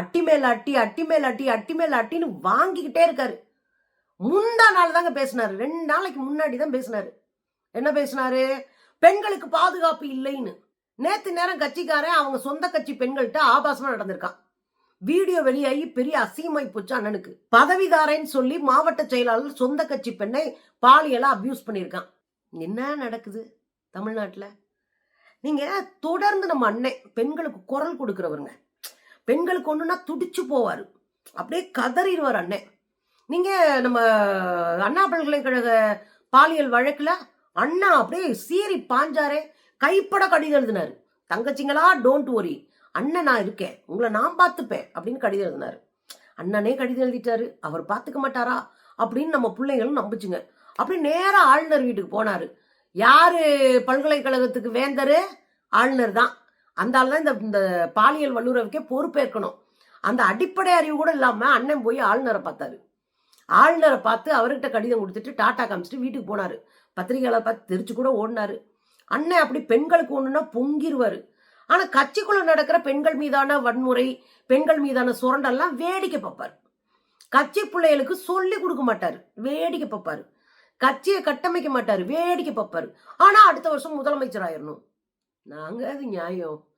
அட்டி மேல் அட்டி அட்டி மேல் அட்டி அட்டி மேல் அட்டின்னு வாங்கிக்கிட்டே இருக்காரு. முந்தா நாள் தாங்க பேசினாரு. ரெண்டு நாளைக்கு முன்னாடி தான் பேசினாரு. என்ன பேசினாரு? பெண்களுக்கு பாதுகாப்பு இல்லைன்னு. நேத்து நேரம் கட்சிக்காரன் அவங்க சொந்த கட்சி பெண்கள்கிட்ட ஆபாசமா நடந்திருக்கான். வீடியோ வெளியாகி பெரிய அசிங்கமாய் போச்சு அண்ணனுக்கு. பதவிதாரன்னு சொல்லி மாவட்ட செயலாளர் சொந்த கட்சி பெண்ணை பாலியலா அபியூஸ் பண்ணியிருக்கான். என்ன நடக்குது தமிழ்நாட்டில்? நீங்க தொடர்ந்து நம்ம அண்ணன் பெண்களுக்கு குரல் கொடுக்குறவருங்க. பெண்களுக்கு ஒண்ணுன்னா துடிச்சு போவார். அப்படியே கதறிடுவார் அண்ணன் நீங்கள் நம்ம அண்ணா பல்கலைக்கழக பாலியல் வழக்கில் அண்ணா அப்படியே சீறி பாஞ்சாரே கைப்பட கடிதம் எழுதினார். தங்கச்சிங்களா டோன்ட் ஒரி அண்ணன் நான் இருக்கேன். உங்களை நான் பார்த்துப்பேன் அப்படின்னு கடிதம் எழுதினார். அண்ணனே கடிதம் எழுதிட்டாரு. அவர் பார்த்துக்க மாட்டாரா? அப்படின்னு நம்ம பிள்ளைங்களும் நம்பிச்சுங்க. அப்படி நேராக ஆளுநர் வீட்டுக்கு போனார். யார் பல்கலைக்கழகத்துக்கு வேந்தர்? ஆளுநர் தான். அந்த ஆள் தான் இந்த இந்த பாலியல் வல்லுறவுக்கே பொறுப்பேற்கணும். அந்த அடிப்படை அறிவு கூட இல்லாமல் அண்ணன் போய் ஆளுநரை பார்த்தாரு. ஆளுநரை பார்த்து அவர்கிட்ட கடிதம் கொடுத்துட்டு டாட்டா காமிச்சிட்டு வீட்டுக்கு போனார். பத்திரிகையாளர் பார்த்து தெரிச்சு கூட ஓடினாரு. அண்ணன் அப்படி பெண்களுக்கு ஒன்றுன்னா பொங்கிடுவார் ஆனால் கட்சிக்குள்ளே நடக்கிற பெண்கள் மீதான வன்முறை பெண்கள் மீதான சுரண்டெல்லாம் வேடிக்கை பார்ப்பாரு. கட்சி பிள்ளைகளுக்கு சொல்லி கொடுக்க மாட்டார். வேடிக்கை பார்ப்பாரு. கட்சியை கட்டமைக்க மாட்டார். வேடிக்கை பார்ப்பாரு. ஆனால் அடுத்த வருஷம் முதலமைச்சர் ஆயிரணும். நாங்க அது நியாயம்